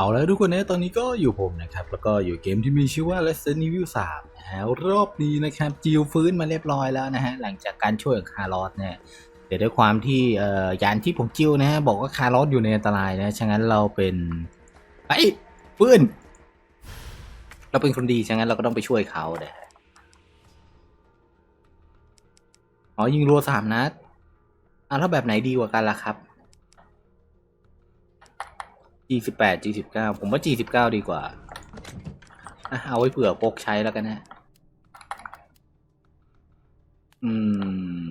เอาแล้วทุกคนนะตอนนี้ก็อยู่ผมนะครับ แล้วก็อยู่เกมที่มีชื่อว่า Resident Evil 3นะฮะรอบนี้นะครับจิวฟื้นมาเรียบร้อยแล้วนะฮะ หลังจากการช่วยของคาร์ลอสเนี่ยเดี๋ยวด้วยความที่เอ่อยานที่ผมจิวนะฮะ บอกว่าคาร์ลอสอยู่ในอันตรายนะฉะนั้นเราเป็นไอ้ฟื้นเราเป็นคนดีฉะนั้นเราก็ต้องไปช่วยเขานะฮะอ๋อยิงรัวสามนัดอะแล้วแบบไหนดีกว่ากันล่ะครับ G18 G19 ผมว่า G19 ดีกว่าอะเอาไว้เผื่อพกใช้แล้วกันนะอืม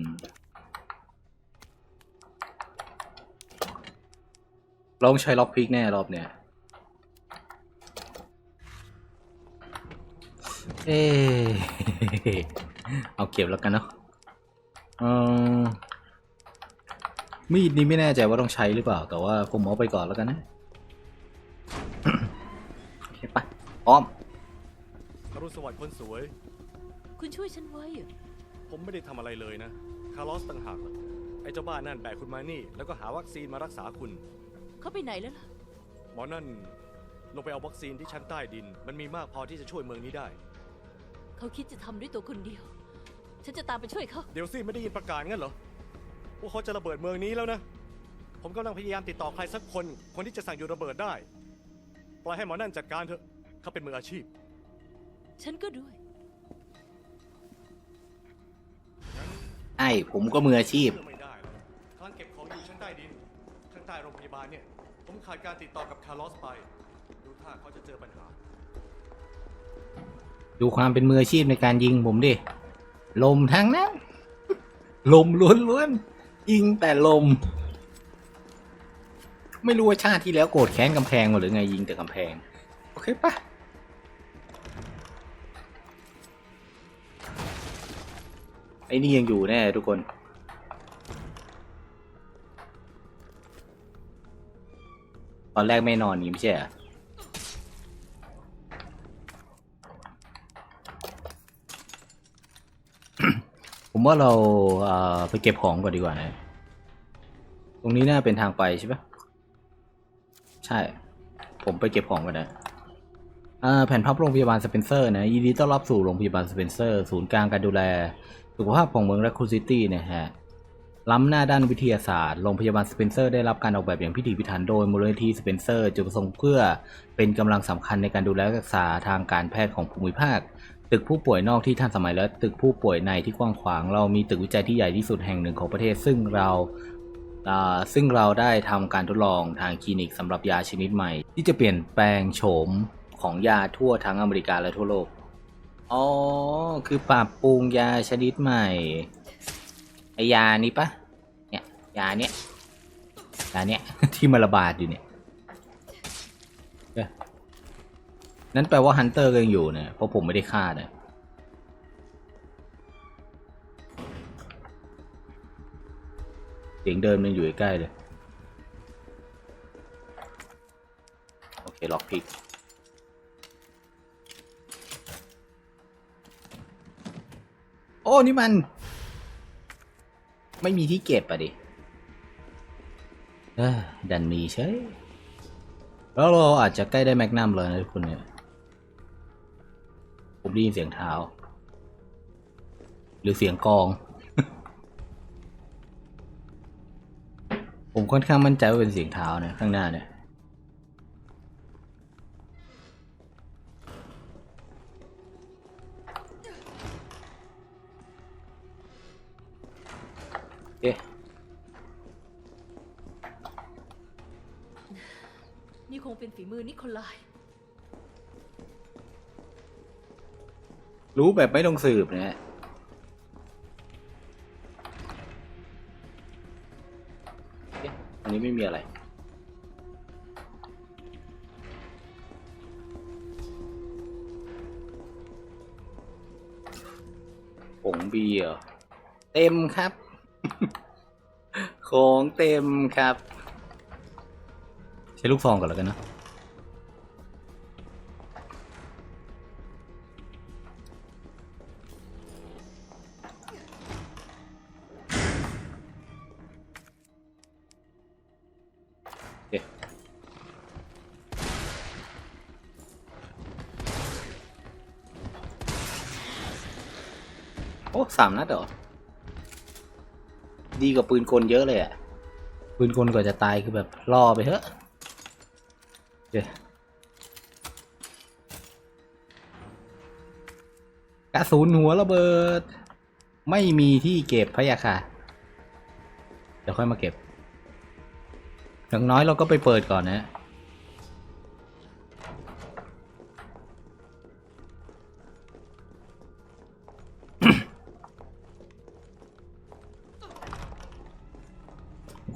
ลองใช้ล็อกพิกแน่รอบเนี้ย เอ๊ะเอาเก็บแล้วกันเนาะเออมีดนี้ไม่แน่ใจว่าต้องใช้หรือเปล่า แต่ว่าผมเอาไปก่อนแล้วกันนะ ปะพร้อมอรุณสวัสดิ์คนสวย คุณช่วยฉันไว้เหรอผมไม่ได้ทำอะไรเลยนะ คาร์ลอสต่างหากล่ะไอ้เจ้าบ้านนั่นแบกคุณมานี่ แล้วก็หาวัคซีนมารักษาคุณ เขาไปไหนแล้วล่ะ หมอนั่น ลงไปเอาวัคซีนที่ชั้นใต้ดิน มันมีมากพอที่จะช่วยเมืองนี้ได้ เขาคิดจะทำด้วยตัวคนเดียว ฉันจะตามไปช่วยเขา เดี๋ยวสิไม่ได้ยินประกาศงั้นเหรอว่าเขาจะระเบิดเมืองนี้แล้วนะ ผมกำลังพยายามติดต่อใครสักคน คนที่จะสั่งหยุดระเบิดได้ ปล่อยให้หมอนั่นจัดการเถอะ เขาเป็นมืออาชีพ ฉันก็ด้วย ไอ้ผมก็มืออาชีพ เชื่อไม่ได้เลยกำลังเก็บของอยู่ชั้นใต้ดินชั้นใต้โรงพยาบาลเนี่ย ผมขาดการติดต่อกับคาร์ลอสไป ดูท่าเขาจะเจอปัญหา ดูความเป็นมืออาชีพในการยิงผมดิ ลมทั้งนั้น ลมล้วนๆ ยิงแต่ลม ไม่รู้ว่าชาติที่แล้วโกรธแค้นกำแพงมาหรือไงยิงแต่กำแพง โอเคปะ ไอ้นี่ยังอยู่แน่ทุกคน ตอนแรกไม่นอนนี่ไม่ใช่เหรอผมว่าเราเไปเก็บของก่อนดีกว่านะ ตรงนี้น่าเป็นทางไปใช่ปะใช่ ผมไปเก็บของก่อนนะแผ่นพับโรงพยาบาลสเปนเซอร์นะยินดีต้อนรับสู่โรงพยาบาลสเปนเซอร์ ศูนย์กลางการดูแล สุขภาพของเมืองแรคคูซิตี้นะฮะล้ำหน้าด้านวิทยาศาสตร์ โรงพยาบาลสเปนเซอร์ได้รับการออกแบบอย่างพิถีพิถันโดยมูลนิธิสเปนเซอร์จุดประสงค์เพื่อเป็นกำลังสำคัญในการดูแลรักษาทางการแพทย์ของภูมิภาค ตึกผู้ป่วยนอกที่ทันสมัยและตึกผู้ป่วยในที่กว้างขวาง เรามีตึกวิจัยที่ใหญ่ที่สุดแห่งหนึ่งของประเทศ ซึ่งเราอ่าซึ่งเราได้ทำการทดลองทางคลินิกสำหรับยาชนิดใหม่ ที่จะเปลี่ยนแปลงโฉมของยาทั่วทั้งอเมริกาและทั่วโลก อ๋อ คือปรับปรุงยาชนิดใหม่ไอยานี้ปะเนี่ยยาเนี้ยยาเนี้ย ที่มาระบาดอยู่เนี่ยนั่นแปลว่าฮันเตอร์ยังอยู่เนี่ยเพราะผมไม่ได้ฆ่าเนี่ยเสียงเดินมันอยู่ใกล้เลย โอเค ล็อกพิก อ้นี่มัน ไม่มีที่เก็บอะดิเออดันมีใช่ แล้วเราอาจจะใกล้ได้แมกนัมเลยนะทุกคนเนี่ยผมได้ยินเสียงเท้า หรือเสียงกอง ผมค่อนข้างมั่นใจว่าเป็นเสียงเท้าเนี่ยข้างหน้าเนี่ย เป็นฝีมือนิโคลาย รู้แบบไม่ต้องสืบนะฮะเอ๊ะอันนี้ไม่มีอะไร ผงเบียร์เต็มครับ ของเต็มครับ ใช้ลูกซองก่อนแล้วกันนะ สามนัดเหรอ ดีกว่าปืนกลเยอะเลยอะปืนกลกว่าจะตายคือแบบล่อไปเถอะเดี๋ยวกระสุนหัวระเบิด ไม่มีที่เก็บพะยะค่ะ เดี๋ยวค่อยมาเก็บอย่างน้อยเราก็ไปเปิดก่อนนะ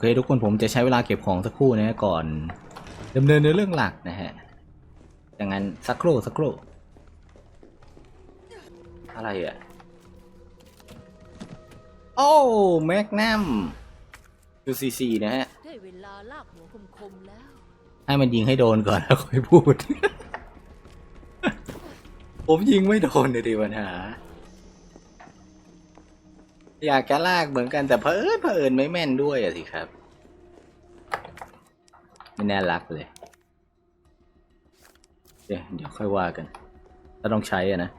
เคทุกคนผมจะใช้เวลาเก็บของสักครู่นะฮะก่อนดำเนินในเรื่องหลักนะฮะอย่างนั้นสักครู่สักครู่อะไรอะ โอ้แมกนัม UCC นะฮะ ได้เวลาลากหัวคมๆแล้ว ให้มันยิงให้โดนก่อนแล้วค่อยพูด ผมยิงไม่โดนเลยดิปัญหา อยากจะลากเหมือนกันแต่เพอเอิญเผอิญไม่แม่นด้วยอะสิครับ ไม่น่ารักเลย เดี๋ยวเดี๋ยวค่อยว่ากัน ถ้าต้องใช้อะนะ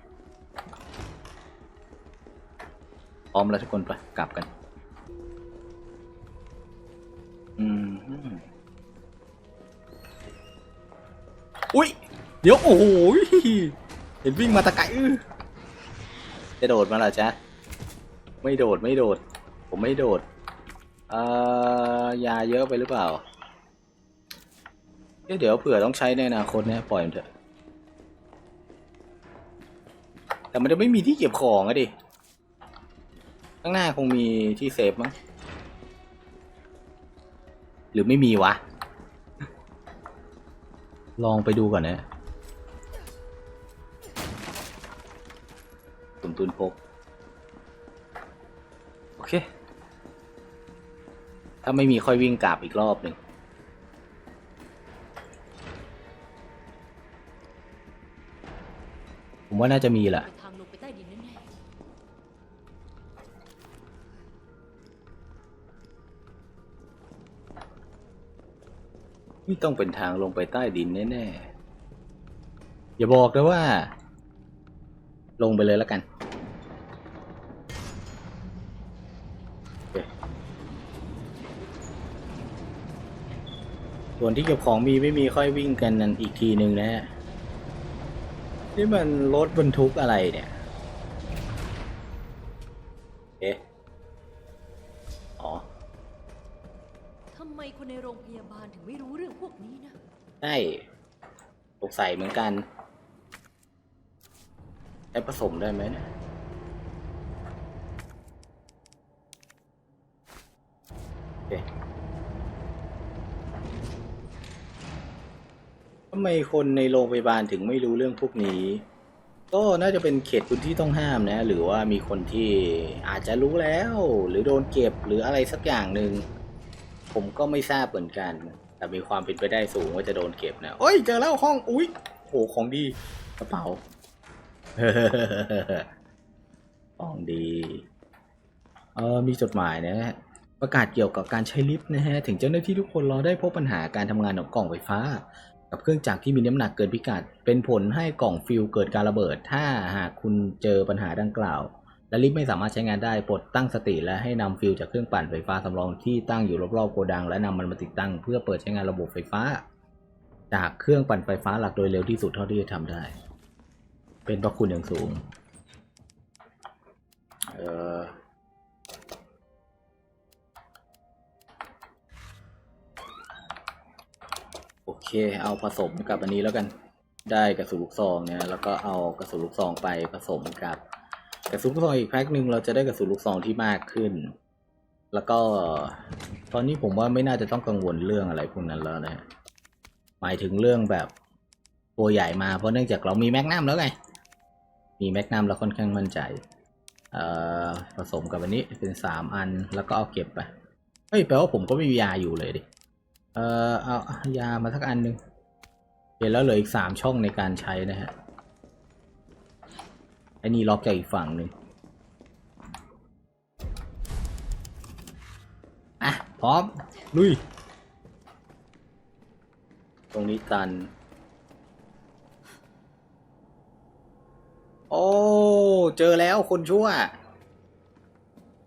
พร้อมแล้วทุกคนไปกลับกันอืมอุ้ยเดี๋ยวโอ้โหเห็นวิ่งมาตะไกอื้อจะโดดมาเหรอจ๊ะ ไม่โดดไม่โดด ผมไม่โดดเอ่อยาเยอะไปหรือเปล่าเดี๋ยวเผื่อต้องใช้ในอนาคตเนี่ยปล่อยมันเถอะ แต่มันจะไม่มีที่เก็บของอะดิ ข้างหน้าคงมีที่เซฟมั้ง หรือไม่มีวะ ลองไปดูก่อนนะตุนตุนพก ค ถ้าไม่มีค่อยวิ่งกลับอีกรอบหนึ่งผมว่าน่าจะมีแหละทางลงไปใต้ดินแน่ไม่ต้องเป็นทางลงไปใต้ดินแน่ๆ อย่าบอกนะว่า ลงไปเลยแล้วกัน ส่วนที่เก็บของมีไม่มีค่อยวิ่งกันนั่นอีกทีหนึ่งนะฮะ นี่มันรถบรรทุกอะไรเนี่ย เอ๊ะ อ๋อๆทำไมคนในโรงพยาบาลถึงไม่รู้เรื่องพวกนี้นะ ใช่สงสัยเหมือนกันใช้ผสมได้ไหมเนี่ยโอเค ทำไมคนในโรงพยาบาลถึงไม่รู้เรื่องพวกนี้ ก็น่าจะเป็นเขตพื้นที่ต้องห้ามนะ หรือว่ามีคนที่อาจจะรู้แล้ว หรือโดนเก็บหรืออะไรสักอย่างหนึ่งผมก็ไม่ทราบเหมือนกัน แต่มีความเป็นไปได้สูงว่าจะโดนเก็บนะเฮ้ยเจอแล้วห้องอุ๊ยโหของดีกระเป๋าของดีเออมีจดหมายนะฮะประกาศเกี่ยวกับการใช้ลิฟต์นะฮะ ถึงเจ้าหน้าที่ทุกคนรอได้พบปัญหาการทำงานของกล่องไฟฟ้า กับเครื่องจักรที่มีน้ำหนักเกินพิกัด เป็นผลให้กล่องฟิวเกิดการระเบิด ถ้าหากคุณเจอปัญหาดังกล่าว และลิฟต์ไม่สามารถใช้งานได้โปรดตั้งสติและให้นำฟิวจากเครื่องปั่นไฟฟ้าสำรองที่ตั้งอยู่รอบๆโกดังและนำมันมาติดตั้ง เพื่อเปิดใช้งานระบบไฟฟ้า จากเครื่องปั่นไฟฟ้าหลักโดยเร็วที่สุดเท่าที่จะทำได้ เป็นพระคุณอย่างสูง เออ เคเอาผสมกับอันนี้แล้วกัน ได้กระสุนลูกซองเนี่ยแล้วก็เอากระสุนลูกซองไปผสมกับกระสุนลูกซองอีกแพ็คหนึ่งเราจะได้กระสุนลูกซองที่มากขึ้น แล้วก็ตอนนี้ผมว่าไม่น่าจะต้องกังวลเรื่องอะไรพวกนั้นแล้วนะหมายถึงเรื่องแบบตัวใหญ่มาเพราะเนื่องจากเรามีแมกนัมแล้วไง มีแมกนัมแล้วค่อนข้างมั่นใจเอ่อผสมกับอันนี้เป็นสามอันแล้วก็เอาเก็บไปเฮ้ยแปลว่าผมก็ไม่มียาอยู่เลยดิ เออเอายามาสักอันหนึ่งเห็นแล้วเหลืออีกสามช่องในการใช้นะฮะไอ้นี่ล็อกจากอีกฝั่งหนึ่งอะพร้อมลุย ตรงนี้ตัน โอ้ เจอแล้วคนชั่ว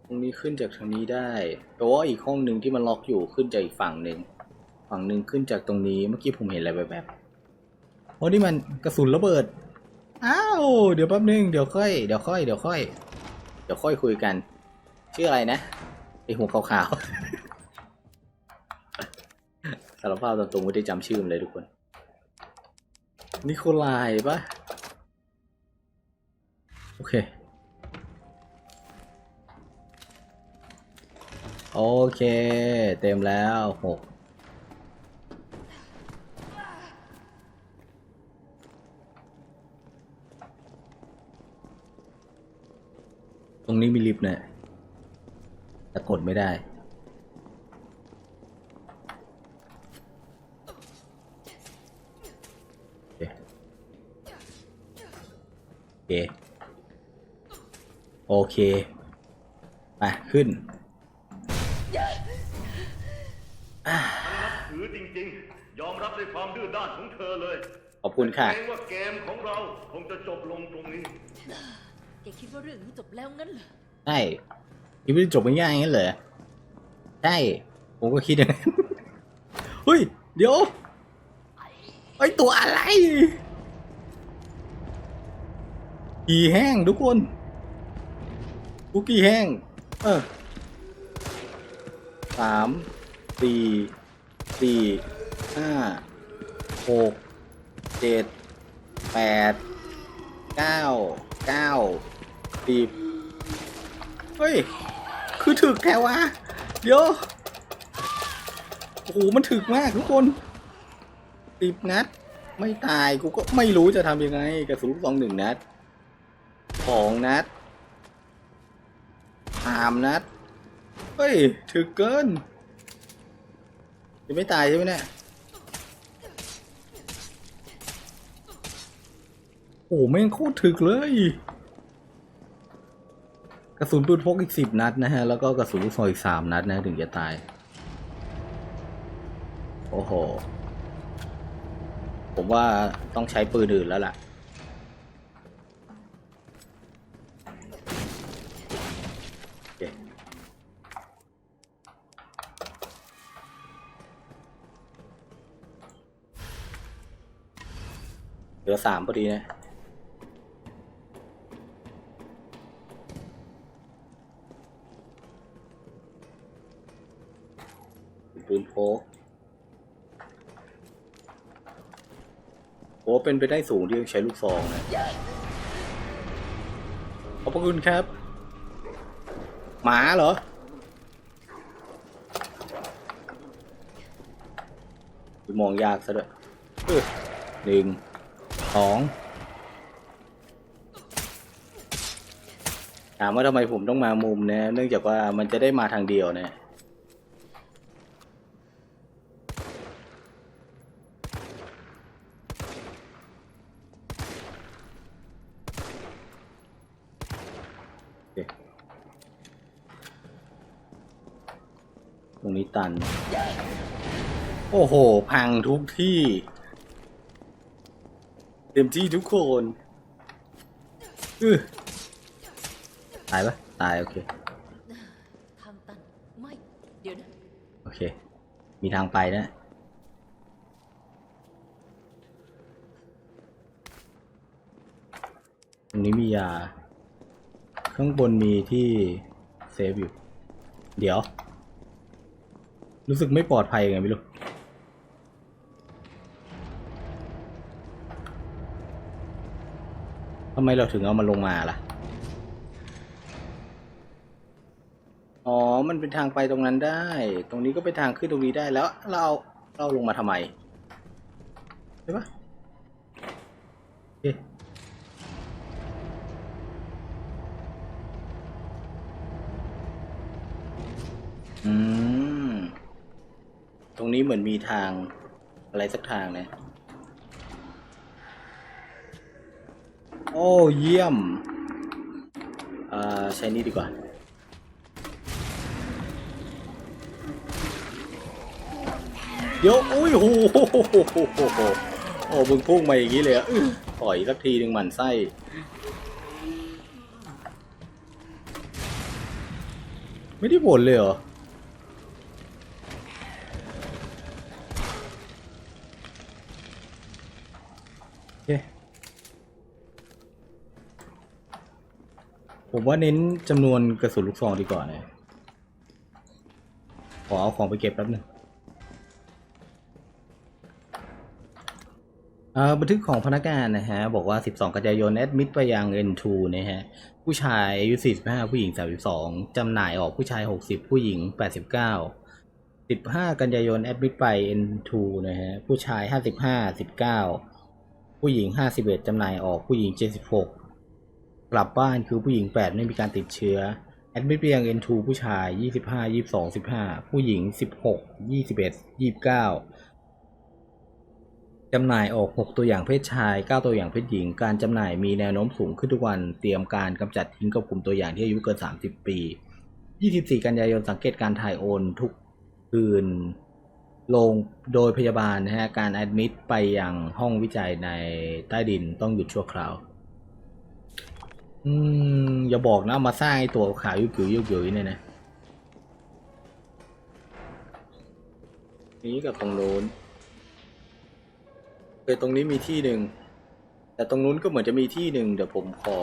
ตรงนี้ขึ้นจากทางนี้ได้แต่ว่าอีกห้องหนึ่งที่มันล็อกอยู่ขึ้นจากอีกฝั่งหนึ่ง ฝั่งหนึ่งขึ้นจากตรงนี้เมื่อกี้ผมเห็นอะไรแบบๆโอ้นี่มันกระสุนระเบิด อ้าว เดี๋ยวแป๊บนึงเดี๋ยวค่อยเดี๋ยวค่อยเดี๋ยวค่อยเดี๋ยวค่อยคุยกัน ชื่ออะไรนะไอหัวขาวๆสารภาพตามตรงไม่ได้จำชื่อมันเลยทุกคน นิโคลายปะโอเคโอเค เต็มแล้วหก รงนี้มีลิฟต์เนี่ยแต่กดไม่ได้โอเคโอเค โอเค ไป ขึ้นถือจริงๆ ยอมรับในความดื้อด้านของเธอเลย ขอบคุณค่ะเกรงว่าเกมของเราคงจะจบลงตรงนี้ แกคิดว่าเรื่องนี้จบแล้วงั้นเหรอ ใช่คิดว่าจะจบง่ายๆงั้นเหรอใช่ผมก็คิดอย่างนั้นเฮ้ย เดี๋ยวไอตัวอะไรกี่แห้งทุกคนคุกกี้แห้ง เออสามสี่สี่ห้าหกเจ็ดแปดเก้าเก้า สิบเฮ้ย คือถึกแค่วะ เดี๋ยว โอ้โห มันถึกมากทุกคนสิบนัด ไม่ตาย กูก็ไม่รู้จะทำยังไงกระสุนลูกซองหนึ่งนัดสองนัดสามนัด เฮ้ย ถึกเกินยังไม่ตายใช่ไหมเนี่ย โอ้โหแม่งโคตรถึกเลย กระสุนปืนพกอีกสิบนัดนะฮะ แล้วก็กระสุนลูกซองอีกสามนัดนะ ถึงจะตาย โอ้โห ผมว่าต้องใช้ปืนอื่นแล้วล่ะ เหลือสามพอดีนะ โพกโอ้เป็นไปได้สูงที่ใช้ลูกซองนะขอบพระคุณครับ หมาเหรอ มองยากซะด้วยหนึ่งสองถามว่าทำไมผมต้องมามุมนะ เนื่องจากว่ามันจะได้มาทางเดียวนะ ตัน โอ้โห พังทุกที่ เต็มที่ทุกคนอื้อตายปะตาย โอเค ทางตันไม่เดี๋ยวนะโอเค มีทางไปนะตรงนี้มียา ข้างบนมีที่เซฟอยู่ เดี๋ยว รู้สึกไม่ปลอดภัยไงไม่รู้ ทำไมเราถึงเอามันลงมาล่ะ อ๋อ มันเป็นทางไปตรงนั้นได้ ตรงนี้ก็เป็นทางขึ้นตรงนี้ได้แล้ว เราเอาเราลงมาทำไม ใช่ปะโอเค อืม ตรงนี้เหมือนมี ทาง อะไรสักทางเนี่ยโอ้เยี่ยมอ่าใช้นี่ดีกว่าเดี๋ยวอุ้ยโอ้โหโอ้มึงพุ่งมาอย่างนี้เลยอะอื้อปล่อยสักทีหนึ่งหมันไส้ไม่ได้บ่นเลยเหรอ ผมว่าเน้นจำนวนกระสุนลูกซองดีกว่านะขอเอาของไปเก็บแป๊บหนึงเอ่อบันทึกของพนักงานนะฮะ บอกว่า 12 กันยายนแอดมิดไปยัง N2 นะฮะ ผู้ชายอายุ 45 ผู้หญิง 32จำหน่ายออกผู้ชาย 60 ผู้หญิง 89 15 กันยายนแอดมิดไป N2 นะฮะ ผู้ชาย 55 19 ผู้หญิง 51จำหน่ายออกผู้หญิง 76 กลับบ้านคือผู้หญิง 8 ไม่มีการติดเชื้อแอดมิดไปยัง N2 ผู้ชาย 25 22 15 ผู้หญิง 16 21 29 จำหน่ายออก 6 ตัวอย่างเพศชาย 9 ตัวอย่างเพศหญิง การจำหน่ายมีแนวโน้มสูงขึ้นทุกวันเตรียมการกำจัดทิ้งกับกลุ่มตัวอย่างที่อายุเกิน 30 ปี 24 กันยายนสังเกตการถ่ายโอนทุกคืนลงโดยพยาบาลนะฮะการแอดมิดไปยังห้องวิจัยในใต้ดินต้องหยุดชั่วคราว อืม อย่าบอกนะมาสร้างไอ้ตัวขาวยุกยุยยุกยุยเนี่ยนะนี้กับตรงโน้นเคยตรงนี้มีที่หนึ่งแต่ตรงนู้นก็เหมือนจะมีที่หนึ่งเดี๋ยวผมขอ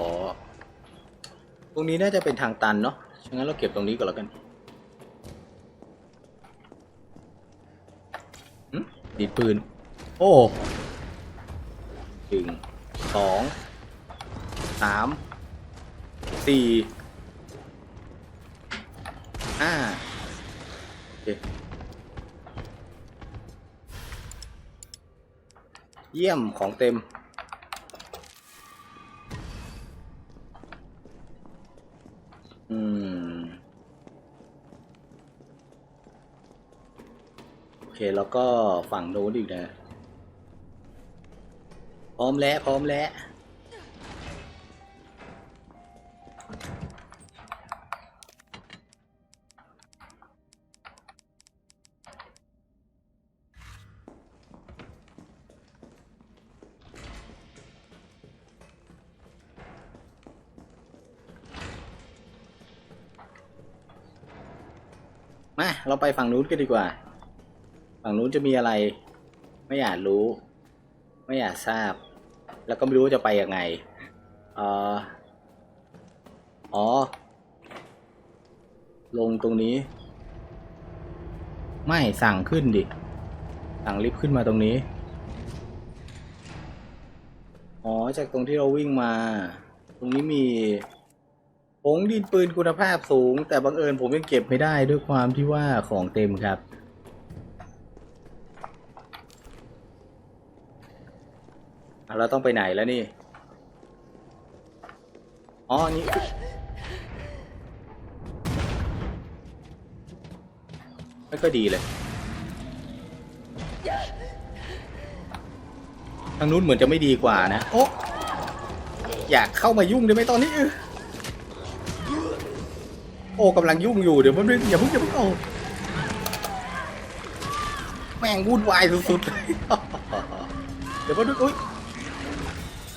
ตรงนี้น่าจะเป็นทางตันเนาะฉะนั้นเราเก็บตรงนี้ก่อนแล้วกันหึดีดปืน โอ้หนึ่งสองสาม สี่ห้าโอเคเยี่ยมของเต็ม อืม โอเค แล้วก็ฝั่งโน้นอีกนะ พร้อมแล้ว พร้อมแล้ว เราไปฝั่งนู้นกันดีกว่า ฝั่งนู้นจะมีอะไร ไม่อยากรู้ ไม่อยากทราบ แล้วก็ไม่รู้จะไปยังไงเอออ๋อ ลงตรงนี้ ไม่สั่งขึ้นดิ สั่งลิฟต์ขึ้นมาตรงนี้ อ๋อ จากตรงที่เราวิ่งมา ตรงนี้มี ผงดินปืนคุณภาพสูง แต่บังเอิญผมยังเก็บไม่ได้ด้วยความที่ว่าของเต็มครับ เราต้องไปไหนแล้วนี่ อ๋อ นี่ไม่ก็ดีเลย ทางนู้นเหมือนจะไม่ดีกว่านะ โอ้อยากเข้ามายุ่งได้ไหมตอนนี้เออ โอ้กำลังยุ่งอยู่เดี๋ยวมันอย่าเพิ่งอย่าเพิ่งเอาแม่งวุ่นวายสุดๆเลยเดี๋ยวมาดูอุ้ย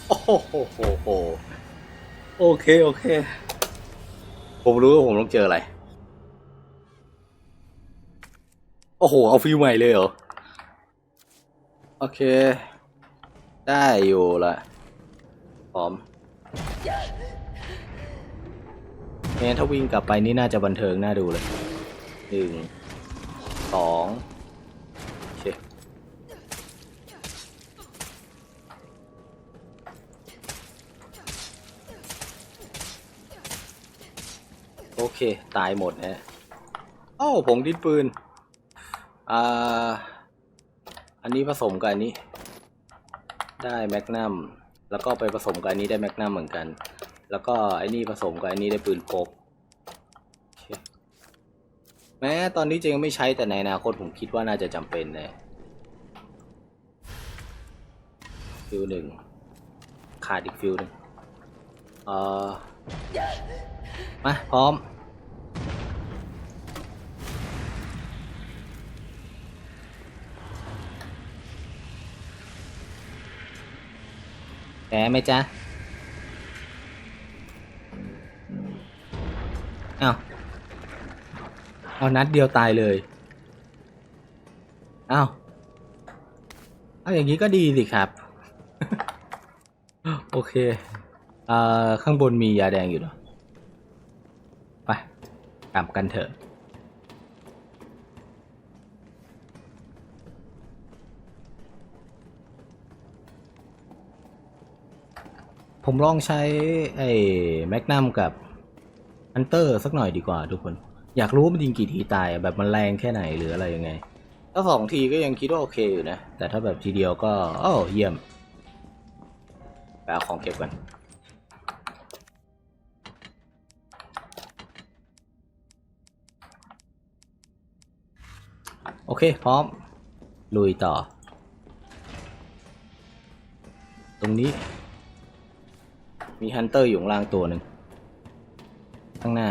โอ้โหโหโหโหโอเคโอเค ผมรู้ว่าผมต้องเจออะไร โอ้โห เอาฟิวใหม่เลยเหรอ โอเค ได้อยู่ละพร้อม เนี่ยถ้าวิ่งกลับไปนี่น่าจะบันเทิงน่าดูเลยหนึ่งสองโอเคโอเค ตายหมดฮะอ้าผงดินปืน อ่า อันนี้ผสมกับอันนี้ ได้แมกนัม แล้วก็ไปผสมกับอันนี้ได้แมกนัมเหมือนกัน แล้วก็ไอ้นี่ผสมกับไอ้นี่ได้ปืนพกแม้ตอนนี้จะยังไม่ใช้แต่ในอนาคตผมคิดว่าน่าจะจำเป็นนะฟิวหนึ่งขาดอีกฟิวหนึ่งเออมาพร้อมแพ้ไหมจ๊ะ เอานัดเดียวตายเลยอ้าวเอาอย่างนี้ก็ดีสิครับ โอเคเอ่อข้างบนมียาแดงอยู่เหรอไปกลับกันเถอะผมลองใช้ไอ้แมกนัมกับฮันเตอร์สักหน่อยดีกว่าทุกคน อยากรู้ว่ามันยิงกี่ทีตายอะแบบมันแรงแค่ไหนหรืออะไรยังไง ถ้าสองทีก็ยังคิดว่าโอเคอยู่นะ แต่ถ้าแบบทีเดียวก็โอ้เยี่ยมไปเอาของเก็บกัน โอเค พร้อม ลุยต่อ ตรงนี้ มีฮันเตอร์อยู่ข้างล่างตัวหนึ่งข้างหน้า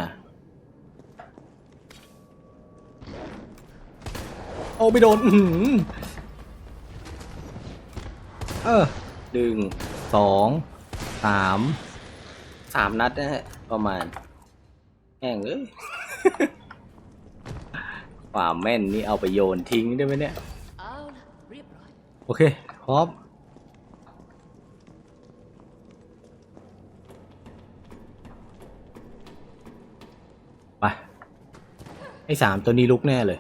โอ้ไม่โดนอือเออหนึ่งสองสามสามนัดนะฮะ ประมาณแห้งเอ้ยความแม่นนี่เอาไปโยนทิ้งได้ไหมเนี่ย โอเค พร้อม ไป ไอ้สามตัวนี้ลุกแน่เลย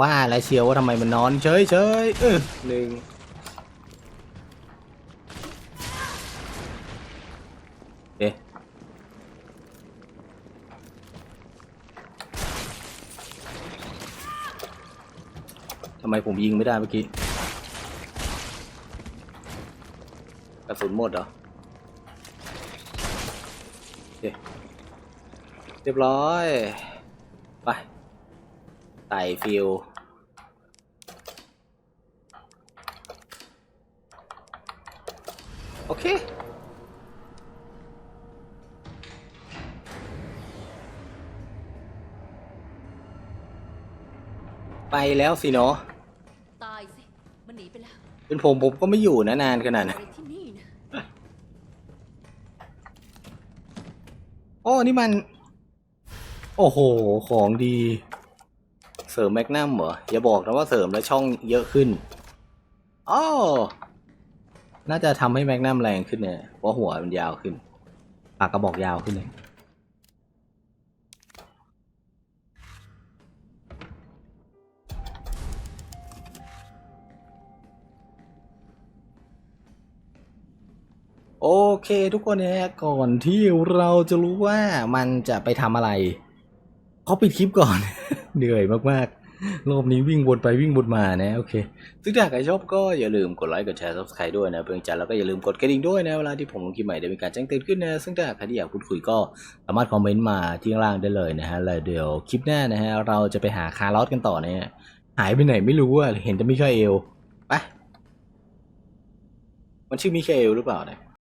ว่าแล้วเชียวว่าทำไมมันนอนเฉยเฉยเออหนึ่งเอ๊ะทำไมผมยิงไม่ได้เมื่อกี้กระสุนหมดเหรอโอเคเรียบร้อย ไปไต่ฟิว โอ เค ไปแล้วสิเนาะตายสิ มันหนีไปแล้วเป็นผมผมก็ไม่อยู่นะนานขนาดอะนั้นไรที่นี่นะโอ้นี่มัน โอ้โห ของดี เสริมแมกนัมเหรอ อย่าบอกนะว่าเสริมแล้วช่องเยอะขึ้น อ้อ น่าจะทำให้แมกนัมแรงขึ้นเนี่ยเพราะหัวมันยาวขึ้น ปากกระบอกยาวขึ้นเลยโอเคทุกคนนะฮะก่อนที่เราจะรู้ว่ามันจะไปทำอะไรเขาปิดคลิปก่อน เหนื่อยมากๆ รอบนี้วิ่งวนไปวิ่งวนมานะโอเคซึ่งถ้าใครชอบก็อย่าลืมกดไลค์กดแชร์ subscribe ด้วยนะเพื่อนใจแล้วก็อย่าลืมกดกระดิ่งด้วยนะเวลาที่ผมลงคลิปใหม่จะมีการแจ้งเตือนขึ้นนะซึ่งถ้าใครที่อยากพูดคุยก็สามารถคอมเมนต์มาที่ล่างได้เลยนะฮะแล้วเดี๋ยวคลิปหน้านะฮะเราจะไปหาคาร์ลอสกันต่อนะฮะหายไปไหนไม่รู้อะเห็นแต่มิคาเอลไปมันชื่อมิคาเอลหรือเปล่าเนี่ย